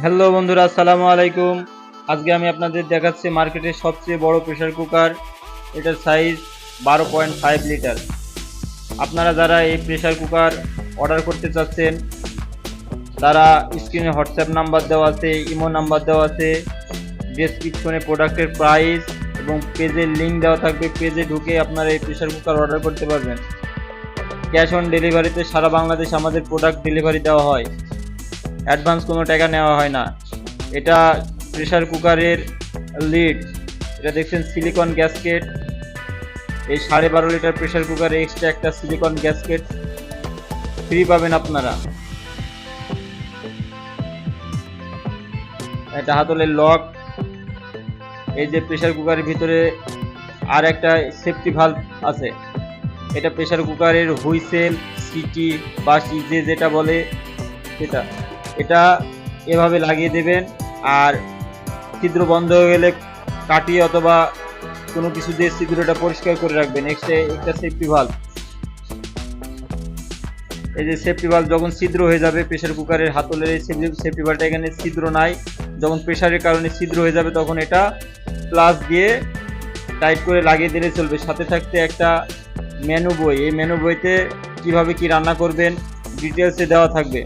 Hello বন্ধুরা, আসসালামু আলাইকুম। আজকে আমি আপনাদের দেখাচ্ছি মার্কেটের সবচেয়ে বড় প্রেসার কুকার এটার সাইজ বারো পয়েন্ট ফাইভ লিটার আপনারা যারা এই প্রেসার কুকার অর্ডার করতে চাচ্ছেন, তারা স্ক্রিনে হোয়াটসঅ্যাপ নাম্বার দেওয়া আছে ইমো নাম্বার দেওয়া আছে। ডেসক্রিপশনে প্রোডাক্টের প্রাইস এবং পেজের লিঙ্ক দেওয়া থাকবে। পেজে ঢুকে আপনারা এই প্রেসার কুকার অর্ডার করতে পারবেন। ক্যাশ অন ডেলিভারিতে সারা বাংলাদেশ আমাদের প্রোডাক্ট ডেলিভারি দেওয়া হয়। অ্যাডভান্স কোনো টাকা নেওয়া হয় না। এটা প্রেসার কুকারের লিড। এটা দেখছেন সিলিকন গ্যাসকেট। এই সাড়ে বারো লিটার প্রেসার কুকারে এক্সট্রা একটা সিলিকন গ্যাসকেট। ফ্রি পাবেন আপনারা। এটা হাতলের লক। এই যে প্রেসার কুকারের ভিতরে আর একটা সেফটি ভাল্ব আছে। এটা প্রেসার কুকারের হুইসেল, সিটি বা যে যেটা বলে সেটা। এটা এভাবে লাগিয়ে দেবেন। আর ছিদ্র বন্ধ হয়ে গেলে কাটিয়ে অথবা কোনো কিছু দিয়ে ছিদ্রটা পরিষ্কার করে রাখবেন। এক্সট্রা একটা সেফটি ভাল্ব এই যে সেফটি ভাল্ব যখন ছিদ্র হয়ে যাবে প্রেশার কুকারের হাতলের এই সেফটি ভাল্বটা এখানে ছিদ্র নাই। যখন প্রেশারের কারণে ছিদ্র হয়ে যাবে, তখন এটা প্লাস দিয়ে টাইট করে লাগিয়ে দিলে চলবে। সাথে থাকতে একটা মেনু বই। এই মেনু বইতে কীভাবে কি রান্না করবেন ডিটেলসে দেওয়া থাকবে।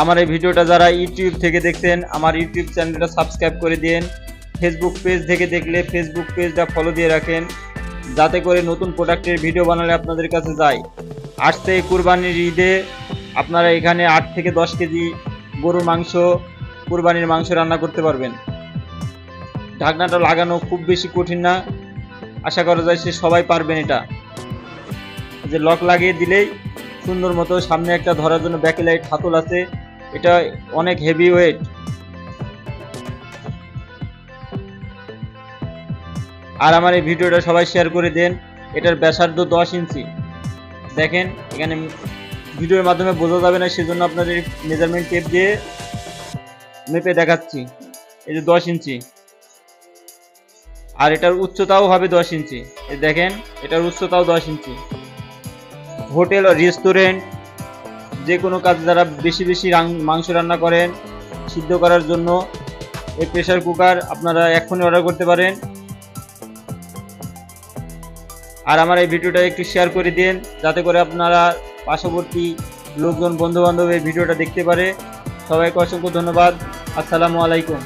আমার এই ভিডিওটা যারা ইউটিউব থেকে দেখছেন, আমার ইউটিউব চ্যানেলটা সাবস্ক্রাইব করে দিন ফেসবুক পেজ থেকে দেখলে ফেসবুক পেজটা ফলো দিয়ে রাখেন, যাতে করে নতুন প্রোডাক্টের ভিডিও বানালে আপনাদের কাছে যায়। আসতে কুরবানির ঈদে, আপনারা এখানে আট থেকে দশ কেজি গরুর মাংস, কুরবানির মাংস রান্না করতে পারবেন। ঢাকনাটা লাগানো খুব বেশি কঠিন না, আশা করা যায় সে সবাই পারবেন এটা। যে লক লাগিয়ে দিলেই সুন্দর মতো সামনে একটা ধরার জন্য ব্যাকে লাইট হাতল আছে। এটা অনেক হেভি ওয়েট আর আমার এই ভিডিওটা সবাই শেয়ার করে দেন, এটার ব্যাসার্ধ দশ ইঞ্চি। দেখেন, এখানে ভিডিওর মাধ্যমে বোঝা যাবে না, সেজন্য আপনাদের মেজারমেন্ট টেপ দিয়ে মেপে দেখাচ্ছি। এই যে দশ ইঞ্চি। আর এটার উচ্চতাও হবে দশ ইঞ্চি। দেখেন, এটার উচ্চতাও দশ ইঞ্চি। হোটেল রেস্টুরেন্ট যে কোনো কাজ যারা বেশি বেশি মাংস রান্না করেন, সিদ্ধ করার জন্য এই প্রেশার কুকার আপনারা এখনই অর্ডার করতে পারেন। আর আমার এই ভিডিওটা একটু শেয়ার করে দিন, যাতে করে আপনারা পার্শ্ববর্তী লোকজন, বন্ধুবান্ধব এই ভিডিওটা দেখতে পারে। সবাইকে অসংখ্য ধন্যবাদ। আসসালামু আলাইকুম।